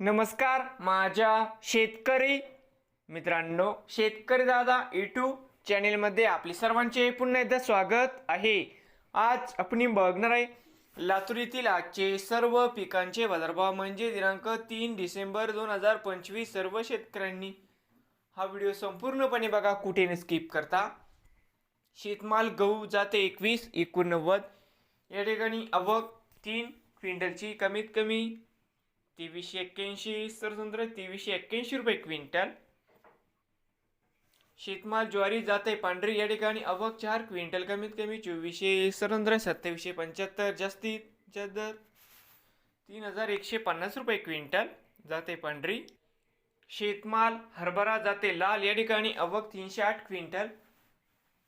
नमस्कार माझ्या शेतकरी मित्रांनो शेतकरी दादा यूट्यूब चॅनेलमध्ये आपले सर्वांचे पुन्हा एकदा स्वागत आहे. आज आपण बघणार आहे लातूर येथील आजचे सर्व पिकांचे बाजारभाव म्हणजे दिनांक तीन डिसेंबर दोन हजार पंचवीस सर्व शेतकऱ्यांनी हा व्हिडिओ संपूर्णपणे बघा कुठे न स्किप करता. शेतमाल गहू जाते एकवीस एकोणनव्वद. या ठिकाणी आवक तीन क्विंटलची कमीत कमी तेवीसशे एक्क्याऐंशी सरसंद्र तेवीसशे एक्क्याऐंशी रुपये क्विंटल. शेतमाल ज्वारी जाते पांढरी या ठिकाणी अवक चार क्विंटल कमीत कमी चोवीसशे सरंद्र सत्तावीसशे पंच्याहत्तर जास्तीत जास्त दर तीन हजार एकशे पन्नास रुपये क्विंटल जाते पांढरी. शेतमाल हरभरा जाते लाल या ठिकाणी अवक तीनशे आठ क्विंटल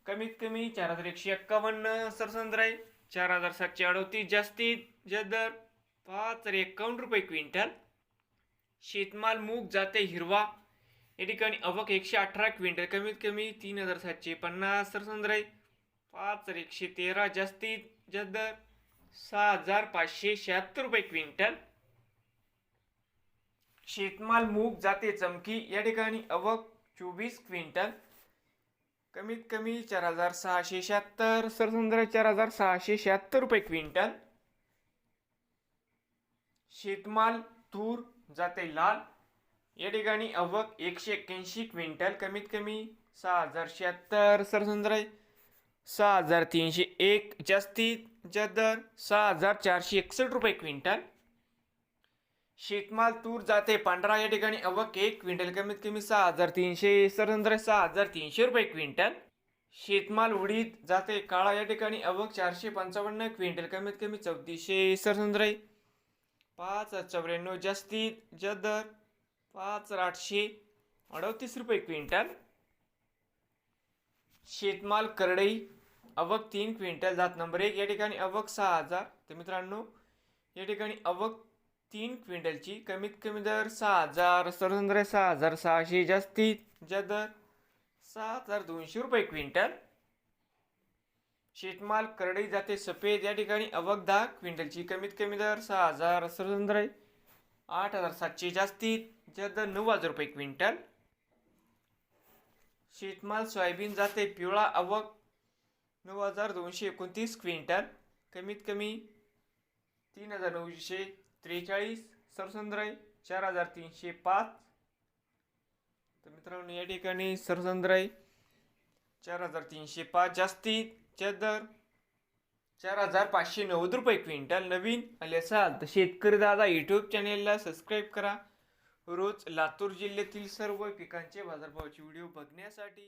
कमीत कमी चार हजार एकशे एक्कावन्न सरसंद्र आहे चार हजार सातशे अडोतीस जास्तीत जास्त दर पाच तर एक्कावन्न रुपये क्विंटल. शेतमाल मूग जाते हिरवा. या ठिकाणी अवक एकशे अठरा क्विंटल. कमीत कमी तीन हजार सातशे पन्नास. सरसंद्र आहे पाच हजार एकशे तेरा. जास्तीत जास्त दर सहा हजार पाचशे शहात्तर रुपये क्विंटल. शेतमाल मूग जाते चमकी. या ठिकाणी अवक चोवीस क्विंटल. कमीत कमी चार हजार सहाशे शहात्तर. सरसंद्र चार हजार सहाशे शहात्तर रुपये क्विंटल. शेतमाल तूर जाते लाल. या ठिकाणी अवक एकशे एक्क्याऐंशी क्विंटल कमीत कमी सहा हजार शहात्तर सरसंद्राय सहा हजार तीनशे एक जास्तीत जास्त दर सहा हजार चारशे एकसष्ट रुपये क्विंटल. शेतमाल तूर जाते पांढरा या ठिकाणी अवक एक क्विंटल कमीत कमी सहा हजार तीनशे सरसंद्राय सहा हजार तीनशे रुपये क्विंटल. शेतमाल उडीद जाते काळा या ठिकाणी अवक चारशे पंचावन्न क्विंटल कमीत कमी चौतीसशे सरसंद्राय पाच चौऱ्याण्णव जास्तीत जदर दर पाच आठशे अडतीस रुपये क्विंटल. शेतमाल करडई अवक तीन क्विंटल जात नंबर एक. या ठिकाणी अवक सहा हजार. तर मित्रांनो या ठिकाणी अवक तीन क्विंटलची कमीत कमी दर सहा हजार सरसंद्र सहा हजार सहाशे जास्तीत जदर दर सात हजार दोनशे रुपये क्विंटल. शेतमाल करडई जाते सफेद या ठिकाणी अवक दहा क्विंटलची कमीत कमी दर सहा हजार सरसंद्र आहे आठ हजार सातशे जास्तीत ज्या दर नऊ हजार रुपये क्विंटल. शेतमाल सोयाबीन जाते पिवळा अवक नऊ हजार दोनशे एकोणतीस क्विंटल. कमीत कमी तीन हजार नऊशे त्रेचाळीस सरसंद्राई चार हजार तीनशे पाच. तर मित्रांनो या ठिकाणी सरसंद्राई चार हजार तीनशे पाच जास्तीत जास्त दर चार हजार पाचशे नव्वद रुपये क्विंटल नवीन आले असाल तर शेतकरी दादा यूट्यूब चॅनेलला सबस्क्राईब करा. रोज लातूर जिल्ह्यातील सर्व पिकांचे बाजारभावाचे व्हिडिओ बघण्यासाठी